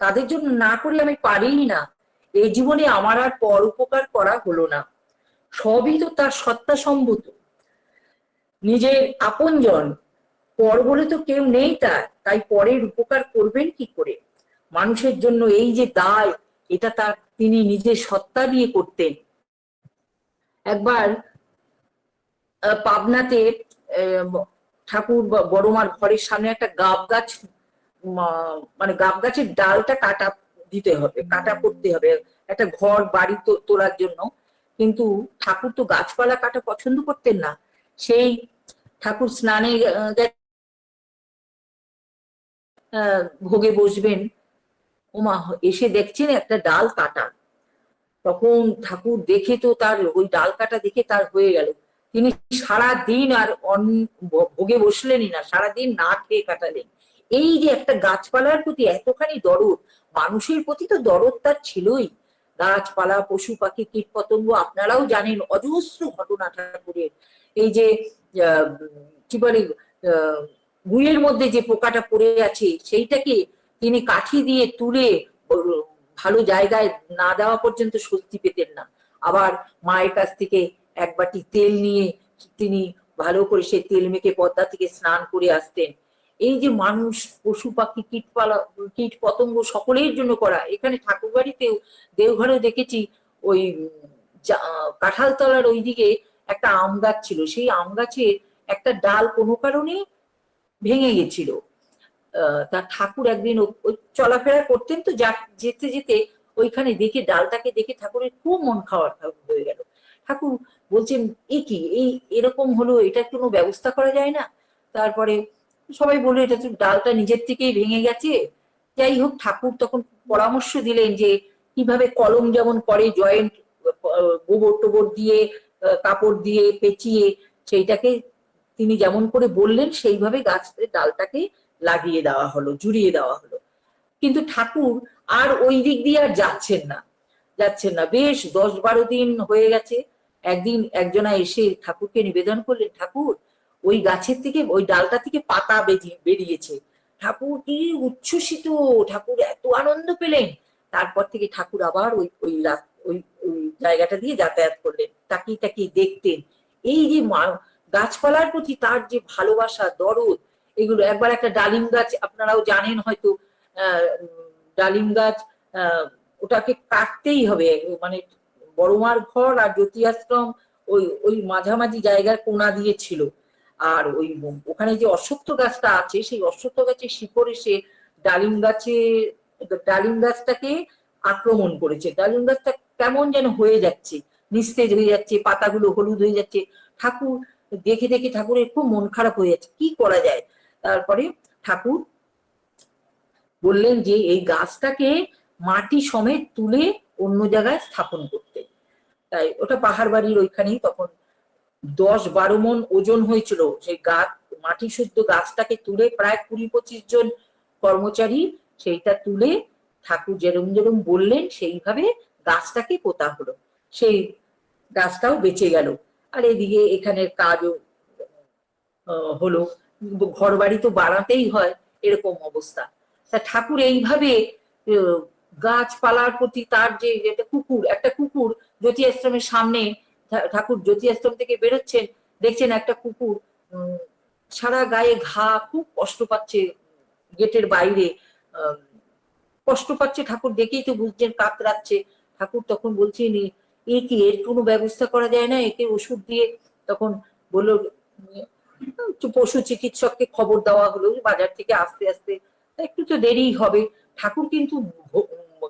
তাদের জন্য না করে আমি পারিই না। এই জীবনে আমার আর পর উপকার করা হলো না। সবই তো তার সত্তা সম্ভূত নিজের আপনজন, পর বলে তো কেউ নেই তার, তাই পরের উপকার করবেন কি করে? মানুষের জন্য এই যে দায়, এটা তার, তিনি নিজের সত্তা দিয়ে করতেন। একবার পাবনাতে ঠাকুর বড়মার ঘরের সামনে একটা গাব গাছ মানে গাব গাছের ডালটা কাটা দিতে হবে কাটা করতে হবে একটা ঘর বাড়ি তো- তোলার জন্য। কিন্তু ঠাকুর তো গাছপালা কাটা পছন্দ করতেন না। সেই ঠাকুর স্নানে ভোগে বসবেন। ওমা এসে দেখছেন একটা ডাল কাটা। তখন ঠাকুর দেখে তো তার ওই ডাল কাটা দেখে তার হয়ে গেল। তিনি সারা দিন আর ভোগে বসলেনই না সারা দিন না খেয়ে কাটালেন। এই যে একটা গাছপালার প্রতি এতখানি দরদ, মানুষের প্রতি তো দরদ তার ছিলই। গাছপালা, পশু পাখি কীট পতঙ্গ আপনারাও জানেন, অজস্র ঘটনা ঠাকুরের। এই যে কি বলে গুয়ের মধ্যে যে পোকাটা পড়ে আছে, সেইটাকে তিনি কাঠি দিয়ে তুলে ভালো জায়গায় না দেওয়া পর্যন্ত স্বস্তি পেতেন না। আবার মায়ের কাছ থেকে এক বাটি তেল নিয়ে তিনি ভালো করে সেই তেল মেখে পদ্মা থেকে স্নান করে আসতেন। এই যে মানুষ পশু পাখি কীটপালা কীট পতঙ্গ সকলের জন্য করা। এখানে ঠাকুর বাড়িতেও দেওঘরেও দেখেছি ওই কাঁঠালতলার ওইদিকে একটা আম গাছ ছিল। সেই আম গাছের একটা ডাল কোনো কারণে ভেঙে গেছিল। আহ, তা ঠাকুর একদিন ওই চলাফেরা করতেন তো যা যেতে যেতে ওইখানে দেখে ডালটাকে দেখে ঠাকুরের খুব মন খাওয়ার হয়ে গেল। ঠাকুর বলছেন এ কি? এই এরকম হলো এটা কোনো ব্যবস্থা করা যায় না? তারপরে সবাই বলল, এটা তো ডালটা নিজের থেকেই ভেঙে গেছে। যাই হোক, ঠাকুর তখন পরামর্শ দিলেন যে, কীভাবে কলম যেমন করে জয়েন্ট, গোবর টোবর দিয়ে কাপড় দিয়ে পেঁচিয়ে, সেইটাকে তিনি যেমন করে বললেন, সেইভাবে গাছের ডালটাকে লাগিয়ে দেওয়া হলো, জুড়িয়ে দেওয়া হলো। কিন্তু ঠাকুর আর ওই দিক দিয়ে আর যাচ্ছেন না যাচ্ছেন না। বেশ দশ বারো দিন হয়ে গেছে, একদিন একজনা এসে ঠাকুরকে নিবেদন করলেন, ঠাকুর ওই গাছের থেকে, ওই ডালটা থেকে পাতা বেরিয়ে বেরিয়েছে। ঠাকুর কি উচ্ছ্বসিত, ঠাকুর এত আনন্দ পেলেন। তারপর থেকে ঠাকুর আবার ওই ওই ওই জায়গাটা দিয়ে যাতায়াত করলেন, তাকিয়ে তাকিয়ে দেখতেন। এই যে গাছপালার প্রতি তার যে ভালোবাসা, দরদ, এগুলো একবার একটা ডালিম গাছ, আপনারাও জানেন হয়তো ডালিম গাছ ওটাকে কাটতেই হবে মানে বড়মার ঘর আর জ্যোতি আশ্রম ওই ওই মাঝামাঝি জায়গার কোনা দিয়ে ছিল। আর ওই ওখানে যে অশ্বত্থ গাছটা আছে, সেই অশ্বত্থ গাছের শিকড় এসে ডালিম গাছে, ডালিম গাছটাকে আক্রমণ করেছে। ডালিম গাছটা কেমন যেন হয়ে যাচ্ছে, নিস্তেজ হয়ে যাচ্ছে, পাতাগুলো হলুদ হয়ে যাচ্ছে। ঠাকুর দেখে দেখে ঠাকুরের খুব মন খারাপ হয়ে যাচ্ছে। কি করা যায়? তারপরে ঠাকুর বললেন যে, এই গাছটাকে মাটি সমেত তুলে অন্য জায়গায় স্থাপন করতে। তাই ওটা পাহাড় বাড়ির ওইখানেই তখন দশ বারো মন ওজন হয়েছিল। সেই গাছ, মাটি শুদ্ধ গাছটাকে তুলে প্রায় কুড়ি পঁচিশ জন কর্মচারী সেইটা তুলে ঠাকুর যেরম যেরম বললেন সেইভাবে গাছটাকে পোতা হলো। সেই গাছটাও বেঁচে গেল। আর এদিকে এখানের কাজও হলো। ঘর বাড়ি তো বাড়াতেই হয়, এরকম অবস্থা। তা ঠাকুর এইভাবে গাছপালার প্রতি তার যে একটা কুকুর একটা কুকুর জ্যোতি আশ্রমের সামনে ঠাকুর জ্যোতি আশ্রম থেকে বেরোচ্ছেন, দেখছেন একটা কুকুর সারা গায়ে ঘা, খুব কষ্ট পাচ্ছে গেটের বাইরে। কষ্ট পাচ্ছে ঠাকুর দেখেই তো বুঝছেন, কাতরাচ্ছে। ঠাকুর তখন বলছেন, "এ- কি, এর কোনো ব্যবস্থা করা যায় না? একে ওষুধ দিয়ে তখন বলল পশু চিকিৎসককে খবর দেওয়া হলো, বাজার থেকে আস্তে আস্তে। একটু তো দেরি হবে। ঠাকুর কিন্তু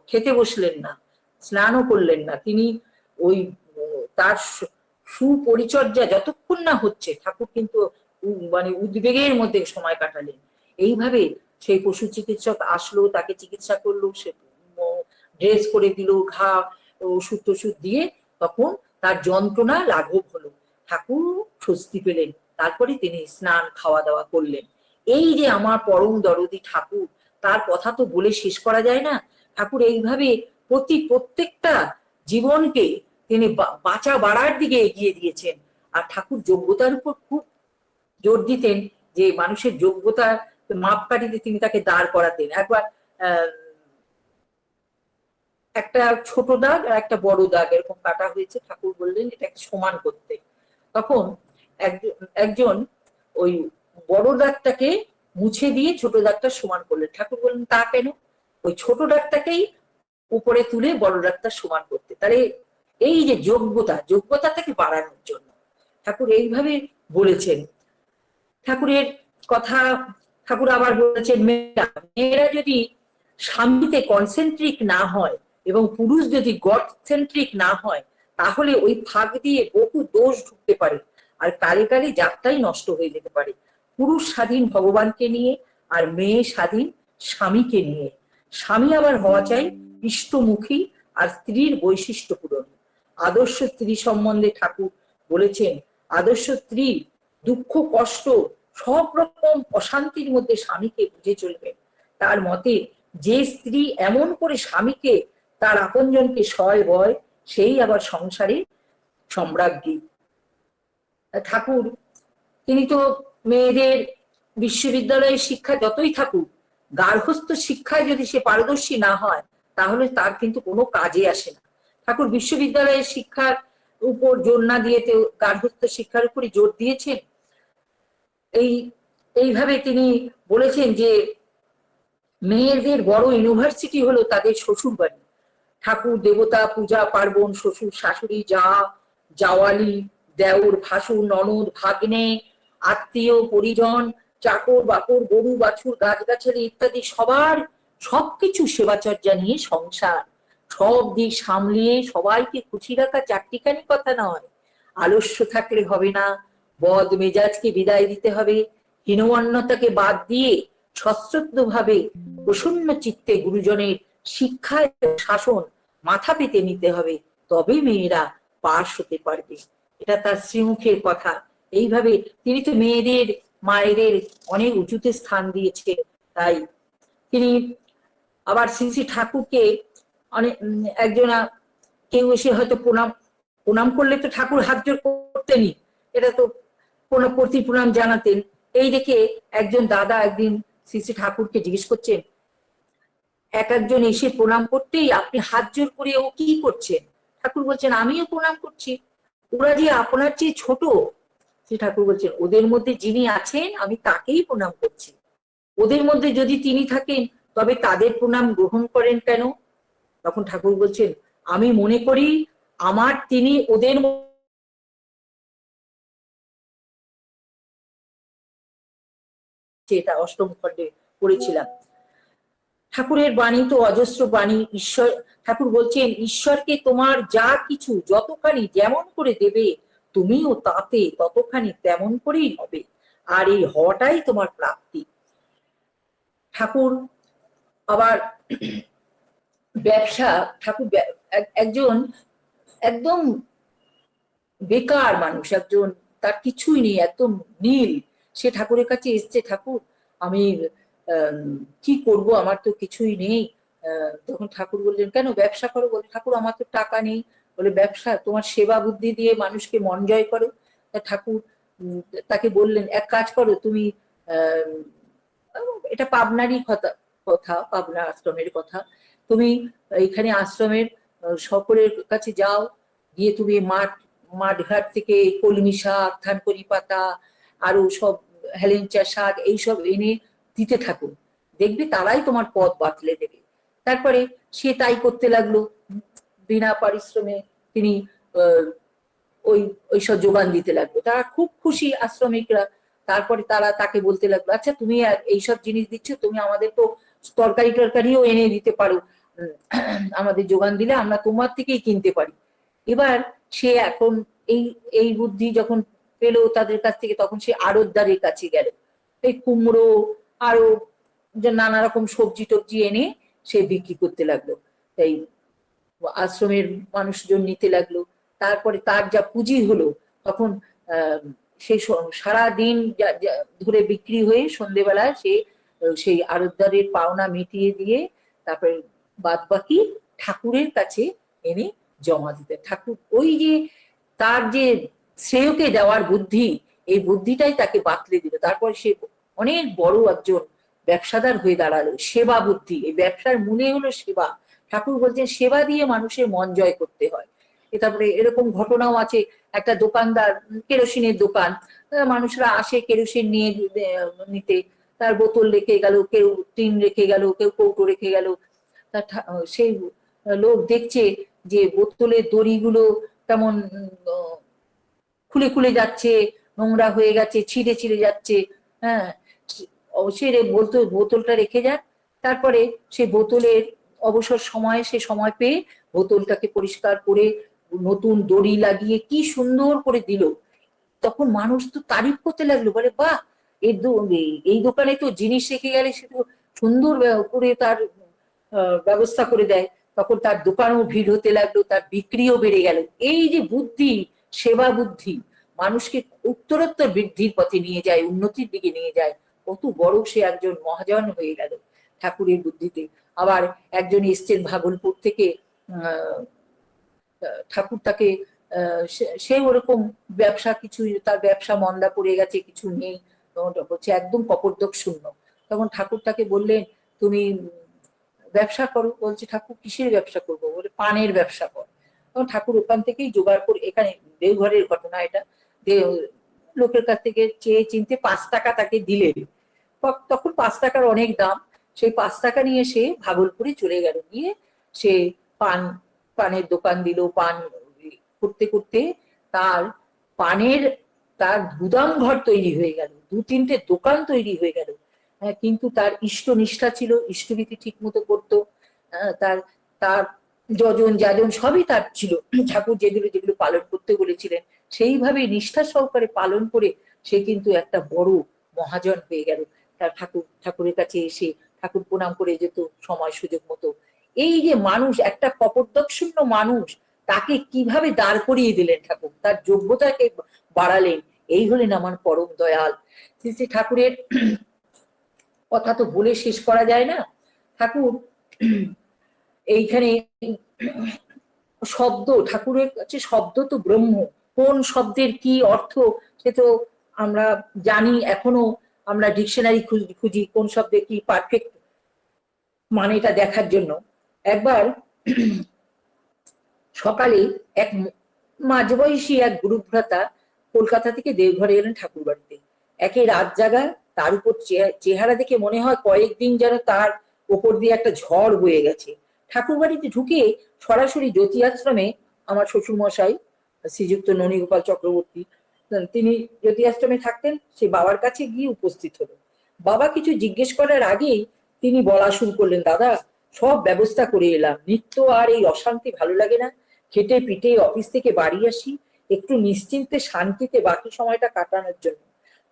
খেতে বসলেন না, স্নানও করলেন না। তিনি ওই তার সুপরিচর্যা যতক্ষণ না হচ্ছে, ঠাকুর কিন্তু মানে উদ্বেগের মধ্যে সময় কাটালেন। এইভাবে সেই পশু চিকিৎসক আসলো, তাকে চিকিৎসা করল, সে ড্রেস করে দিল, ঘা, ওষুধ টষুধ দিয়ে তখন তার যন্ত্রণা লাঘব হলো। ঠাকুর স্বস্তি পেলেন, তারপরে তিনি স্নান খাওয়া দাওয়া করলেন। এই যে আমার পরম দরদি ঠাকুর, তার কথা তো বলে শেষ করা যায় না। ঠাকুর এইভাবে প্রতি প্রত্যেকটা জীবনকে তিনি বাঁচা বাড়ার দিকে এগিয়ে দিয়েছেন। আর ঠাকুর যোগ্যতার উপর খুব জোর দিতেন যে মানুষের যোগ্যতা মাপকাঠিতে তিনি তাকে দাঁড় করাতেন। একবার একটা ছোট দাগ আর একটা বড় দাগ এরকম কাটা হয়েছে, ঠাকুর বললেন এটাকে সমান করতে। তখন একজন- একজন ওই বড় দাগটাকে মুছে দিয়ে ছোট দাগটা সমান করলেন। ঠাকুর বললেন, তা কেন? ওই ছোট দাগটাকেই উপরে তুলে বড় দাগটা সমান করতে। তাহলে এই যে যোগ্যতা যোগ্যতাটাকে বাড়ানোর জন্য। ঠাকুর এইভাবে বলেছেন। ঠাকুরের কথা ঠাকুর আবার বলেছেন, মেয়েরা মেয়েরা যদি স্বামীতে কনসেন্ট্রিক না হয় এবং পুরুষ যদি গড সেন্ট্রিক না হয়, তাহলে ওই ফাঁক দিয়ে বহু দোষ ঢুকতে পারে। আর কালে কালে যাত্রাই নষ্ট হয়ে যেতে পারে। পুরুষ স্বাধীন ভগবানকে নিয়ে আর মেয়ে স্বাধীন স্বামীকে নিয়ে। স্বামী আবার হওয়া চাই ইষ্টমুখী আর স্ত্রীর বৈশিষ্ট্য পূরণ। আদর্শ স্ত্রী সম্বন্ধে ঠাকুর বলেছেন, আদর্শ স্ত্রী দুঃখ, কষ্ট সব রকম অশান্তির মধ্যে স্বামীকে বুঝে চলবে তার মতে যে স্ত্রী এমন করে স্বামীকে তার আপনজনকে সয় বয়, সেই আবার সংসারে সম্রাজ্ঞী। ঠাকুর, তিনি তো মেয়েদের বিশ্ববিদ্যালয়ের শিক্ষা যতই থাকুক গার্হস্থ শিক্ষায় যদি সে পারদর্শী না হয়, তাহলে তার কিন্তু কোনো কাজে আসে না। ঠাকুর বিশ্ববিদ্যালয়ের শিক্ষার উপর জোর না দিয়ে গার্হস্থ্য শিক্ষার উপরই জোর দিয়েছেন। এই, এইভাবে তিনি বলেছেন যে মেয়েদের বড় ইউনিভার্সিটি হলো তাদের শ্বশুর বাড়ি ঠাকুর, দেবতা, পূজা, পার্বণ, শ্বশুর, শাশুড়ি, যা, জাওয়ালি, দেওর, ভাসুর, ননদ, ভাগ্নে, আত্মীয়, পরিজন, চাকর, বাকর, গরু, বাছুর, গাছগাছালি ইত্যাদি সবার সবকিছু সেবাচর্যা নিয়ে সংসার। সব দিক সামলিয়ে সবাইকে খুশি রাখা চারটিখানি কথা নয়। আলস্য থাকলে হবে না, বদ মেজাজকে বিদায় দিতে হবে, হীনমন্যতাকে বাদ দিয়ে সশ্রদ্ধ ভাবে প্রসন্ন চিত্তে গুরুজনের শিক্ষা শাসন মাথা পেতে নিতে হবে, তবে মেয়েরা পাশ হতে পারবে। এটা তার শ্রীমুখের কথা। এইভাবে তিনি তো মেয়েদের, মায়েদের অনেক উঁচুতে স্থান দিয়েছে তাই তিনি আবার শ্রী শ্রী ঠাকুরকে অনেক একজনা কেউ এসে হয়তো প্রণাম প্রণাম করলে তো ঠাকুর হাত জোর করতেনই। এটা তো প্রণাম প্রতি প্রণাম জানাতেন। এই দেখে একজন দাদা একদিন শ্রী শ্রী ঠাকুরকে জিজ্ঞেস করছেন, এক একজন এসে প্রণাম করতেই আপনি হাত জোর করে ও কি করছেন? ঠাকুর বলছেন, আমিও প্রণাম করছি। ওরা যে আপনার চেয়ে ছোট? শ্রী ঠাকুর বলছেন, ওদের মধ্যে যিনি আছেন, আমি তাকেই প্রণাম করছি। ওদের মধ্যে যদি তিনি থাকেন, তবে তাদের প্রণাম গ্রহণ করেন কেন? তখন ঠাকুর বলছেন, আমি মনে করি আমার তিনি ওদের এটা অষ্টম খণ্ডে পড়েছিলাম। ঠাকুরের বাণী তো অজস্র বাণী, ঈশ্বর ঠাকুর বলছেন, ঈশ্বরকে তোমার যা কিছু যতখানি যেমন করে দেবে, তুমিও তাতে ততখানি তেমন করেই হবে। আর এই হওয়াটাই তোমার প্রাপ্তি। ঠাকুর আবার ব্যবসা, ঠাকুর এক- একজন একদম বেকার মানুষ, একজন তার কিছুই নেই, একদম নীল। সে ঠাকুরের কাছে এসছে, ঠাকুর, আমি কি করব? আমার তো কিছুই নেই। তখন ঠাকুর বললেন, কেন ব্যবসা করো? বলে, ঠাকুর, আমার তো টাকা নেই। বলে, ব্যবসা, তোমার সেবা বুদ্ধি দিয়ে মানুষকে মন জয় করো। তা ঠাকুর তাকে বললেন, এক কাজ করো, তুমি এটা পাবনারই কথা কথা, পাবনা আশ্রমের কথা। তুমি এখানে আশ্রমের সকলের কাছে যাও। গিয়ে তুমি মাঠ, মাঠঘাট থেকে কলমি শাক থানকরি পাতা, আরও সব হেলেঞ্চা শাক, এইসব এনে দিতে থাকুন দেখবে তারাই তোমার পথ বাতলে দেবে। তারপরে সে তাই করতে লাগল। বিনা পারিশ্রমে তিনি ওই, ওইসব যোগান দিতে লাগল। তারা খুব খুশি আশ্রমিকরা। তারপরে তারা তাকে বলতে লাগল আচ্ছা তুমি এইসব জিনিস দিচ্ছ, তুমি আমাদের তো তরকারি টরকারিও এনে দিতে পারো। আমাদের যোগান দিলে আমরা তোমার থেকেই কিনতে পারি। এবার সে এখন এই এই বুদ্ধি যখন পেল তাদের কাছ থেকে, তখন সে আড়তদারের কাছে গেল। এই কুমড়ো আরও নানা রকম সবজি টবজি এনে সে বিক্রি করতে লাগল। তাই আশ্রমের মানুষজন নিতে লাগল। তারপরে তার যা পুঁজি হলো, তখন সেই সারা দিন ধরে বিক্রি হয়ে সন্ধেবেলা সে, সেই আড়তদারের পাওনা মিটিয়ে দিয়ে, তারপরে বাদ বাকি ঠাকুরের কাছে এনে জমা দিতে। ঠাকুর ওই যে তার যে শ্রেয়কে দেওয়ার বুদ্ধি, এই বুদ্ধিটাই তাকে বাতলে দিল। তারপর সে অনেক বড় একজন ব্যবসাদার হয়ে দাঁড়াল, সেবা বুদ্ধি। এই ব্যবসার মূলে হলো সেবা। ঠাকুর বলছেন, সেবা দিয়ে মানুষের মন জয় করতে হয়। তারপরে এরকম ঘটনাও আছে। একটা দোকানদার, কেরোসিনের দোকান মানুষরা আসে কেরোসিন নিয়ে নিতে। তার বোতল রেখে গেল, কেউ টিন রেখে গেল, কেউ কৌটো রেখে গেল। সেই লোক দেখছে যে বোতলের দড়িগুলো কেমন খুলে খুলে যাচ্ছে, নোংরা হয়ে গেছে, ছিঁড়ে ছিঁড়ে যাচ্ছে হ্যাঁ? অবশ্যই বোতল, বোতলটা রেখে যাক। তারপরে সেই বোতলের অবসর সময়ে, সে সময় পেয়ে বোতলটাকে পরিষ্কার করে নতুন দড়ি লাগিয়ে কি সুন্দর করে দিল। তখন মানুষ তো তারিফ করতে লাগল, বলে, বাহ! এই দোকানে তো জিনিস রেখে গেলে সে তো সুন্দর করে তার ব্যবস্থা করে দেয়, তখন তার দোকানও ভিড় হতে লাগল, তার বিক্রিও বেড়ে গেল। এই যে বুদ্ধি, সেবা বুদ্ধি, মানুষকে উত্তরোত্তর বৃদ্ধির পথে নিয়ে যায়, উন্নতির দিকে নিয়ে যায়, কত বড় সে একজন মহাজন হয়ে গেল ঠাকুরের বুদ্ধিতে। আবার একজন এসছেন ভাগলপুর থেকে ঠাকুর তাকে সে- ওরকম ব্যবসা কিছু, তার ব্যবসা মন্দা পড়ে গেছে, কিছু নেই তখন হচ্ছে একদম কপর্দক শূন্য। তখন ঠাকুর তাকে বললেন, তুমি ব্যবসা করো, বলছে, ঠাকুর, কিসের ব্যবসা করব? বলে, পানের ব্যবসা কর। তখন ঠাকুর ওখান থেকেই জোগাড় করে, এখানে দেওঘরের ঘটনা এটা লোকের কাছ থেকে চেয়ে চিনতে পাঁচ টাকা তাকে দিলেন। ত- তখন পাঁচ টাকার অনেক দাম, সেই পাঁচ টাকা নিয়ে সে ভাগলপুরে চলে গেল। গিয়ে সে পান, পানের দোকান দিল, পান করতে করতে তার পানের, তার গুদাম ঘর তৈরি হয়ে গেল দু তিনটে দোকান তৈরি হয়ে গেল। কিন্তু তার ইষ্ট নিষ্ঠা ছিল ইষ্টবিধি ঠিক মতো করতো তার তার যজন, যাজন সবই তার ছিল। ঠাকুর যেগুলো যেগুলো পালন করতে বলেছিলেন, সেইভাবে নিষ্ঠা সহকারে পালন করে সে কিন্তু একটা বড় মহাজন হয়ে গেল। তার ঠাকুর, ঠাকুরের কাছে এসে ঠাকুর প্রণাম করে যেত সময় সুযোগ মতো। এই যে মানুষ, একটা কপর্দকশূন্য মানুষ, তাকে কীভাবে দাঁড় করিয়ে দিলেন ঠাকুর? তার যোগ্যতাকে বাড়ালেন। এই হলেন আমার পরম দয়াল। শ্রী শ্রী ঠাকুরের কথা তো বলে শেষ করা যায় না। ঠাকুর, এইখানে শব্দ, ঠাকুরের কাছে শব্দ তো ব্রহ্ম। কোন শব্দের কি অর্থ সে তো আমরা জানি, এখনও আমরা ডিকশনারি খুঁজি কোন শব্দে কি পারফেক্ট মানেটা দেখার জন্য। একবার সকালে এক মাঝবয়সী এক গুরুভ্রাতা কলকাতা থেকে দেওঘরে এলেন ঠাকুর বাড়িতে একে রাত জাগা তার উপর চেহারা দেখে মনে হয় কয়েকদিন যেন তার ওপর দিয়ে একটা ঝড় বয়ে গেছে। ঠাকুর বাড়িতে ঢুকে সরাসরি জ্যোতি আশ্রমে আমার শ্বশুর মশাই শ্রীযুক্ত ননীগোপাল চক্রবর্তী তিনি জ্যোতি আশ্রমে থাকতেন, সে বাবার কাছে গিয়ে উপস্থিত হলো। বাবা কিছু জিজ্ঞেস করার আগেই তিনি বলা শুরু করলেন, দাদা, সব ব্যবস্থা করে এলাম। নিত্য আর এই অশান্তি ভালো লাগে না। খেটে পিটে অফিস থেকে বাড়ি আসি। একটু নিশ্চিন্তে, শান্তিতে বাকি সময়টা কাটানোর জন্য।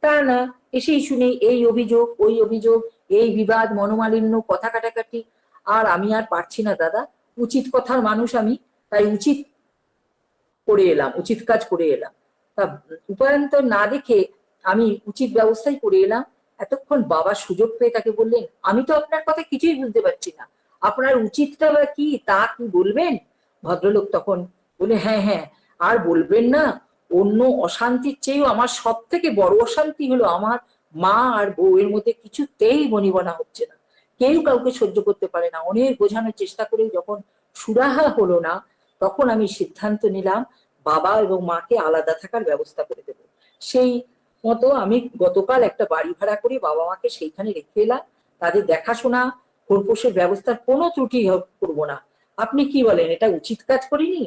তা না, এসেই শুনি এই অভিযোগ, ওই অভিযোগ, এই বিবাদ, মনোমালিন্য, কথা কাটাকাটি। আর আমি আর পারছি না, দাদা। উচিত কথার মানুষ আমি, তাই উচিত করে এলাম, উচিত কাজ করে এলাম। তা উপায়ন্তর না দেখে আমি উচিত ব্যবস্থাই করে এলাম। এতক্ষণ বাবা সুযোগ পেয়ে তাকে বললেন, আমি তো আপনার কথা কিছুই বুঝতে পারছি না। আপনার উচিতটা বা কি, তা কি বলবেন? ভদ্রলোক তখন বলে হ্যাঁ হ্যাঁ আর বলবেন না। অন্য অশান্তির চেয়েও আমার সব থেকে বড় অশান্তি হলো আমার মা আর বউয়ের মধ্যে কিছুতেই বনিবনা হচ্ছে না। কেউ কাউকে সহ্য করতে পারে না। অনেক বোঝানোর চেষ্টা করে যখন সুরাহা হলো না, তখন আমি সিদ্ধান্ত নিলাম বাবা এবং মাকে আলাদা থাকার ব্যবস্থা করে দেব। সেই মতো আমি গতকাল একটা বাড়ি ভাড়া করে বাবা মাকে সেইখানে রেখে এলাম। তাদের দেখাশোনা, খোরপোশের ব্যবস্থার কোনো ত্রুটি করব না। আপনি কি বলেন, এটা উচিত কাজ করিনি?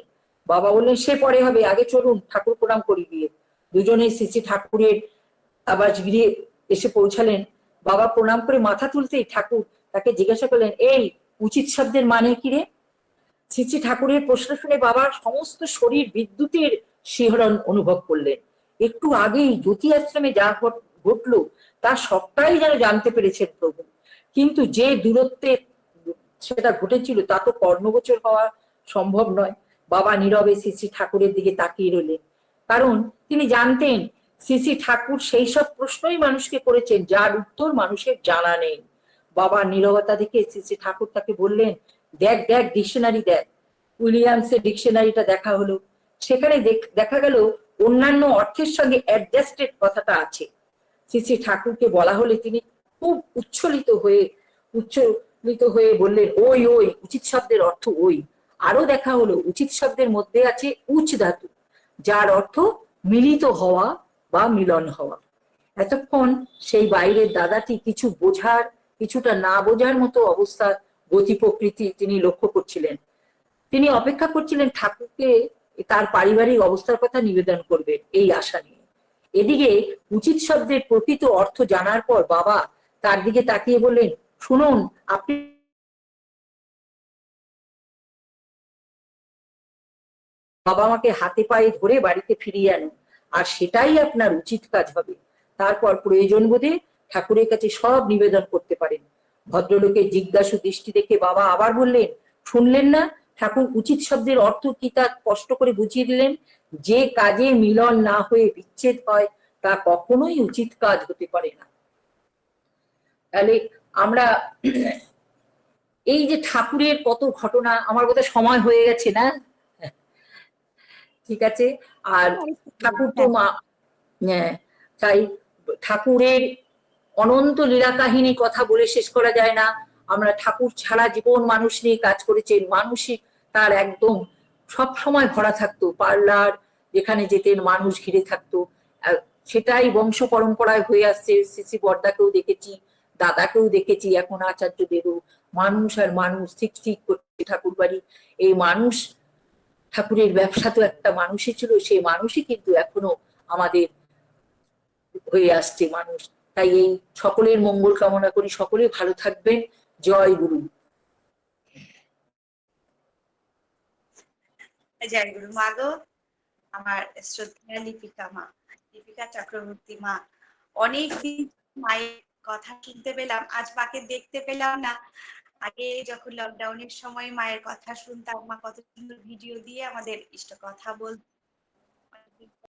বাবা বললেন, সে পরে হবে, আগে চলুন, ঠাকুর প্রণাম করি দিয়ে দুজনে শ্রী ঠাকুরের আবাস গৃহে এসে পৌঁছালেন। বাবা প্রণাম করে মাথা তুলতেই ঠাকুর তাকে জিজ্ঞাসা করলেন, এই উচিত শব্দের মানে কি রে? শ্রী ঠাকুরের প্রশ্ন শুনে বাবার সমস্ত শরীর বিদ্যুতের শিহরণ অনুভব করলেন। একটু আগেই জ্যোতি আশ্রমে যা ঘট- ঘটলো তার সবটাই যেন জানতে পেরেছেন প্রভু। কিন্তু যে দূরত্বে সেটা ঘটেছিল, তা তো কর্ণগোচর হওয়া সম্ভব নয়। বাবা নীরবে শ্রী ঠাকুরের দিকে তাকিয়ে রইলেন। কারণ তিনি জানতেন শ্রী ঠাকুর সেই সব প্রশ্নই মানুষকে করেছেন, যার উত্তর মানুষের জানা নেই। বাবা নীরবতা দেখে শ্রী ঠাকুর তাকে বললেন, দেখ দেখ, ডিকশনারি দেখ। উইলিয়ামসের ডিকশনারিটা দেখা হলো। সেখানে দেখ- গেল অন্যান্য অর্থের সঙ্গে অ্যাডজাস্টেড কথাটা আছে। শ্রী ঠাকুরকে বলা হলে তিনি খুব উচ্ছলিত হয়ে বিস্মিত হয়ে বললেন, ওই ওই, উচিত শব্দের অর্থ ওই। আরও দেখা হলো, উচিত শব্দের মধ্যে আছে উচ ধাতু, যার অর্থ মিলিত হওয়া বা মিলন হওয়া। এতক্ষণ সেই বাইরের দাদাটি কিছু বোঝার, কিছুটা না বোঝার মতো অবস্থা গতি প্রকৃতি তিনি লক্ষ্য করছিলেন। তিনি অপেক্ষা করছিলেন ঠাকুরকে তার পারিবারিক অবস্থার কথা নিবেদন করবে এই আশা নিয়ে। এদিকে উচিত শব্দের প্রকৃত অর্থ জানার পর বাবা তার দিকে তাকিয়ে বললেন, শুনুন, আপনি বাবা মাকে হাতে পায়ে ধরে বাড়িতে ফিরিয়ে আনুন আর সেটাই আপনার উচিত কাজ হবে। তারপর প্রয়োজন বোধে ঠাকুরের কাছে সব নিবেদন করতে পারেন। ভদ্রলোকের জিজ্ঞাসু দৃষ্টি দেখে বাবা আবার বললেন, শুনলেন না? ঠাকুর উচিত শব্দের অর্থ কি তা স্পষ্ট করে বুঝিয়ে দিলেন? যে কাজে মিলন না হয়ে বিচ্ছেদ হয়, তা কখনোই উচিত কাজ হতে পারে না। তাহলে আমরা এই যে ঠাকুরের কত ঘটনা, আমার বোধহয় সময় হয়ে গেছে না? ঠিক আছে? আর ঠাকুর তো মা হ্যাঁ তাই ঠাকুরের অনন্ত লীলা কাহিনী কথা বলে শেষ করা যায় না। আমরা ঠাকুর ছাড়া জীবন মানুষ নিয়ে কাজ করেছেন মানসিক তার একদম সব সময় ভরা থাকতো পার্লার যেখানে যেতেন মানুষ ঘিরে থাকতো। সেটাই বংশ পরম্পরায় হয়ে আসছে। সিসি বর্দাকেও দেখেছি দাদাকেও দেখেছি এখন আচার্য দেবও। মানুষ আর মানুষ ঠিক ঠিক করছে ঠাকুর বাড়ি এই মানুষ ঠাকুরের ব্যবসা তো একটা মানুষই ছিল, সেই মানুষই কিন্তু এখনও আমাদের হয়ে আসছে মানুষ। তাই এই সকলের মঙ্গল কামনা করি, সকলে ভালো থাকবেন। জয় গুরু। জয় গুরু। মা গো, আমার শ্রদ্ধা লিপিকা মা, লিপিকা চক্রবর্তী মা, অনেক দিন মায়ের কথা শুনতে পেলাম, আজ মাকে দেখতে পেলাম না। আগে যখন লকডাউনের সময় মায়ের কথা শুনতাম, মা কত সুন্দর ভিডিও দিয়ে আমাদের ইষ্ট কথা বলতো।